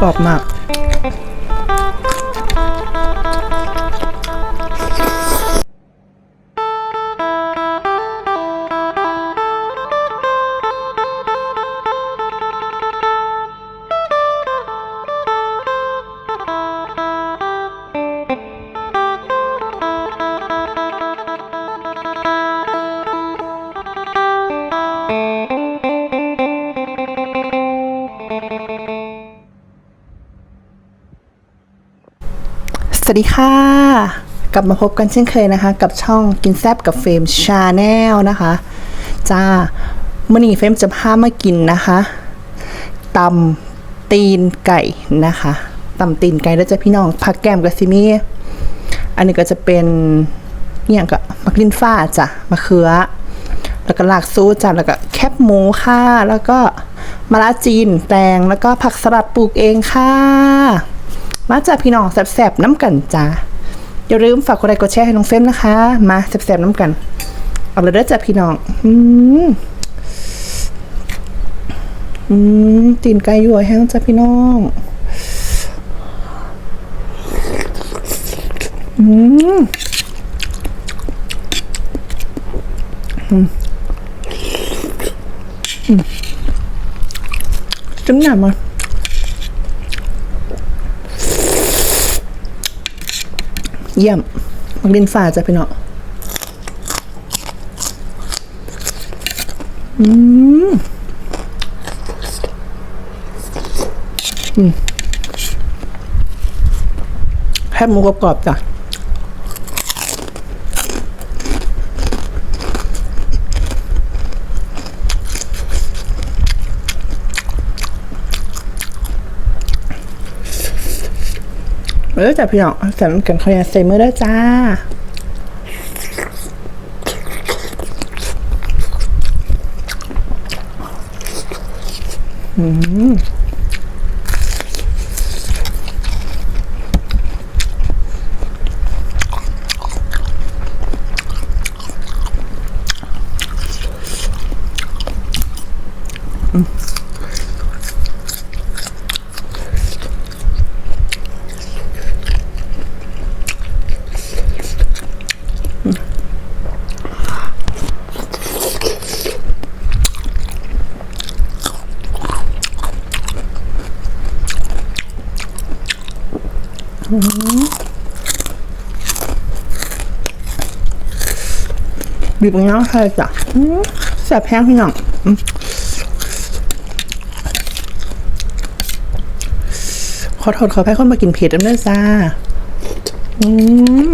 กรอบมาก วัสดีค่ะ กลับมาพบกันเช่นเคยนะคะ กับช่องกินแซบกับเฟรมชาแนลนะคะจ้าเมื่อนี้เฟรมจะพามากินนะคะตำตีนไก่นะคะตำตีนไก่แล้วจะพี่น้องผักแก้มกับซิมี่อันนี้ก็จะเป็นอหย่างกับมักลินฟ้าจ้ะมะเขือ แล้วก็หลากซูจ้ะแล้วก็แคบหมูค่ะ แล้วก็มะระจีนแตงแล้วก็ผักสลัดปลูกเองค่ะ มาจากพี่น้องแสบๆน้ำกันจ้าอย่าลืมฝากกดไลค์กดแชร์ให้น้องเฟมนะคะ มาแสบๆน้ำกัน เอาเลยเด้อจ้าพี่น้องอืมอืมตีนไก่ยั่วแห้งจ้าพี่น้องอืมอืมอืมจุ่มหนำมา เยี่ยมมักลินฟ้าจ้ะพี่น้องอืมอืมแคบหมูกรอบๆจ้ะ แล้วจ้ะพี่น้องใส่น้ำกันขอยาใส่มือได้อจ้าอืมางนี้ใช่จ้ะแซ่บแห้งพี่น้องขอโทษขอแพ้คนมากินเผ็ดด้วยนะจ้า อืม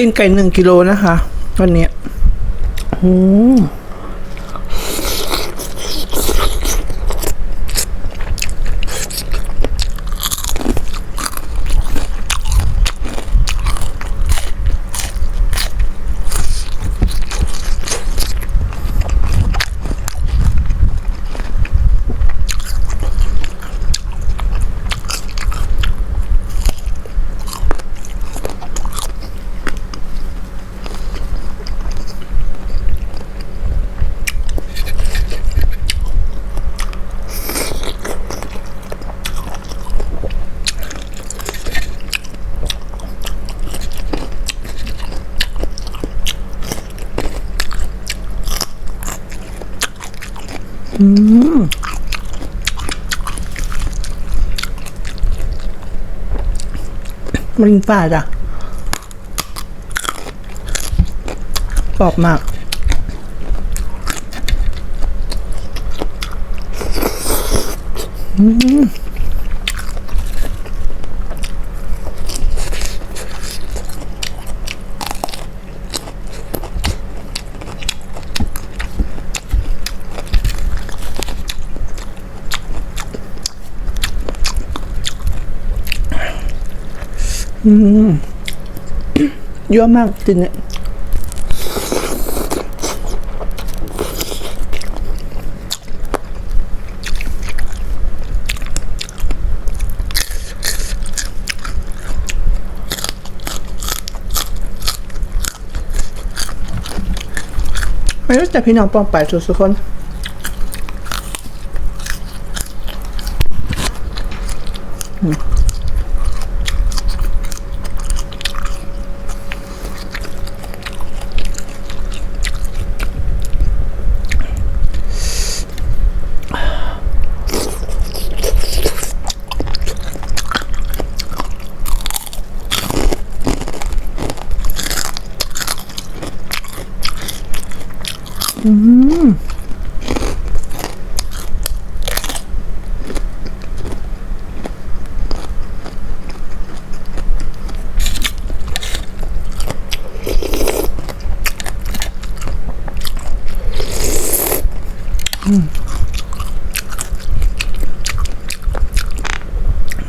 ตีนไก่หนึ่งกิโลนะคะ วันนี้อืม มันฝ่าจ้ะกรอบมากอืม เยอะมากจริงเนี่ยไม่รู้จักพี่น้องปองไปทุกคน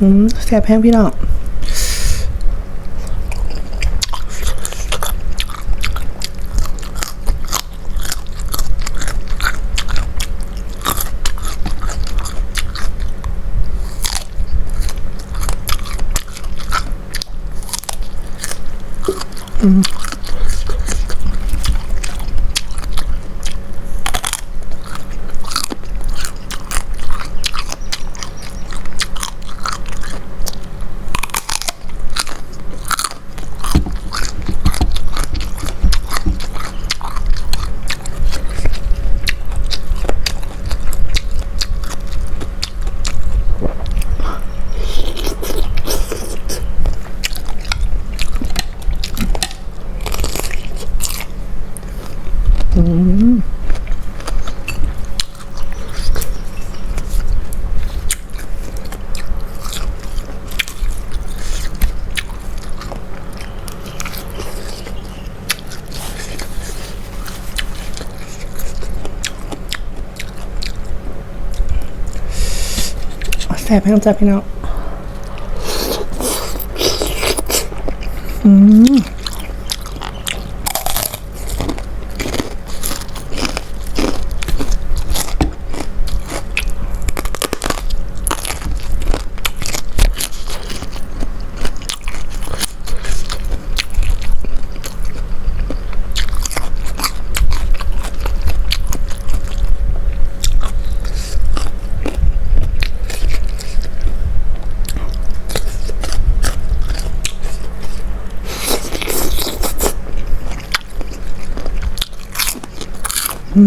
อืม แซ่บแห้งพี่น้อง แสบให้งจ้ะพี่น้องอืม เ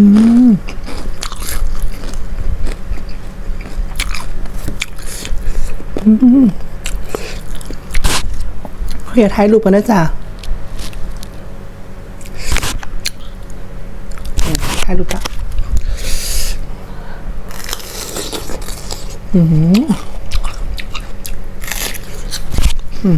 ขาอยากถ่ายรูปกันนะจ๊ะอืมถ่ายรูปจ้ะอือหืออืม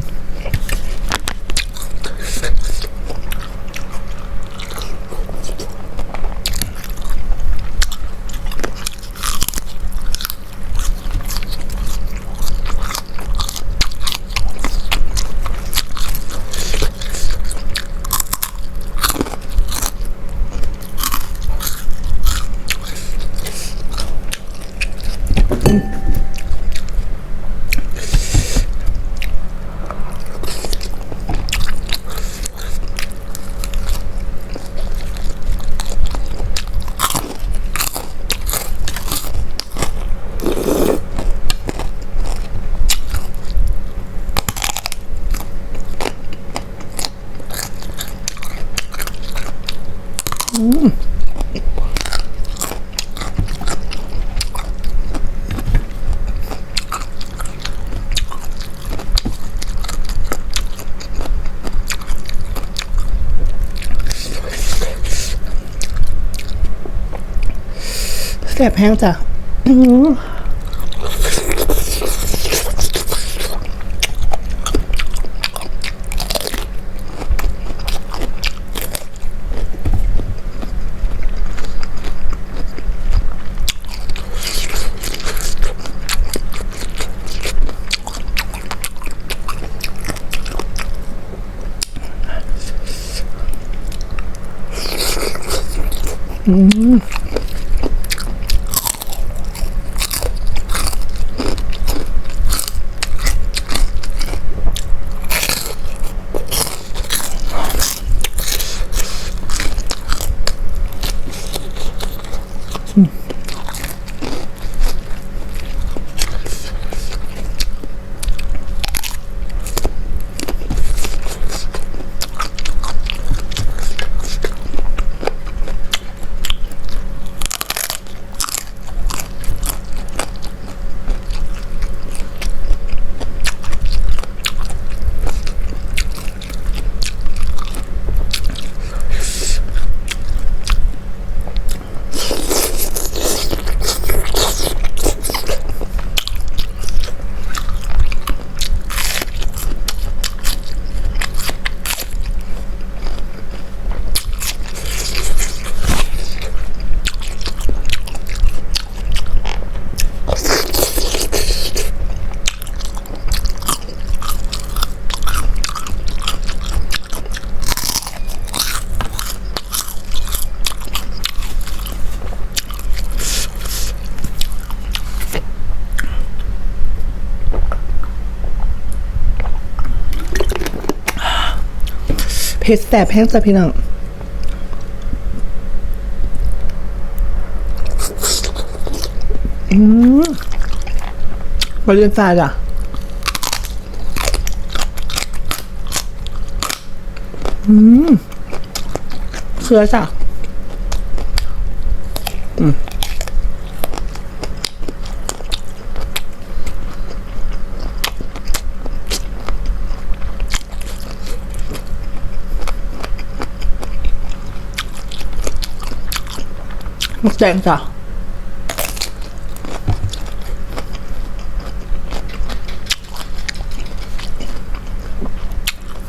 แซ่บแห้งจ้ะ เผ็ดแสบแห้งจ้ะพี่น้องอืมบริเวณซ้าจ้ะอืมเครือจ้ะหม กแดงจ้ะ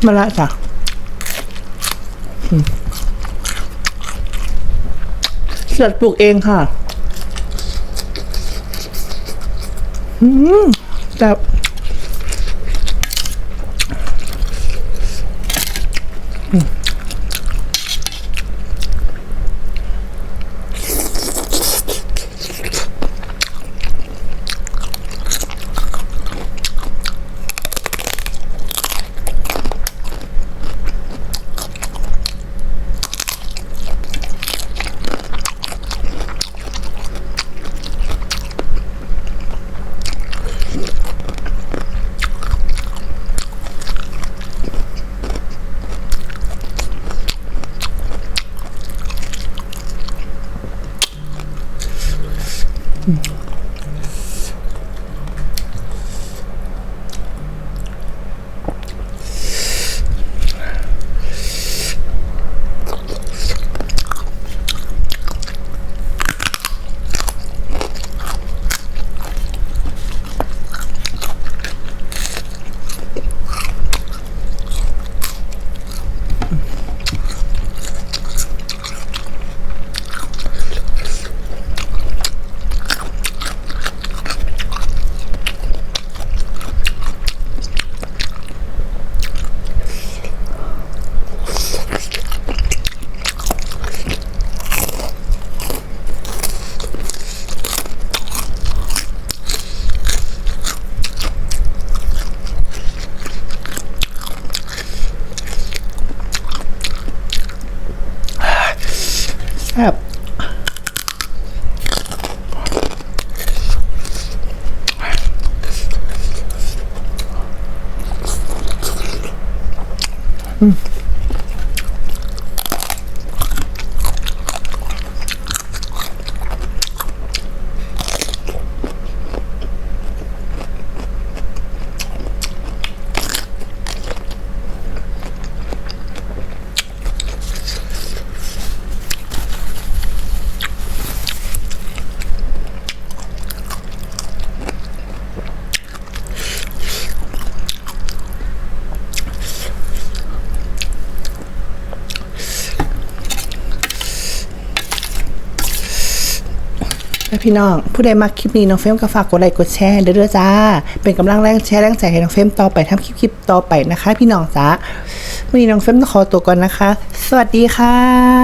มาละจ้ะเสือปลูกเองค่ะ อืมแต่บ และพี่น้อง ผู้ใดมาคลิปนี้น้องเฟรมก็ฝากกดไลค์กดแชร์เด้อจ้า เป็นกำลังแรงแชร์แรงใจให้น้องเฟรมต่อไปทำคลิปต่อไปนะคะ พี่น้องจ้าวันนี้น้องเฟรมต้องขอตัวก่อนนะคะ สวัสดีค่ะ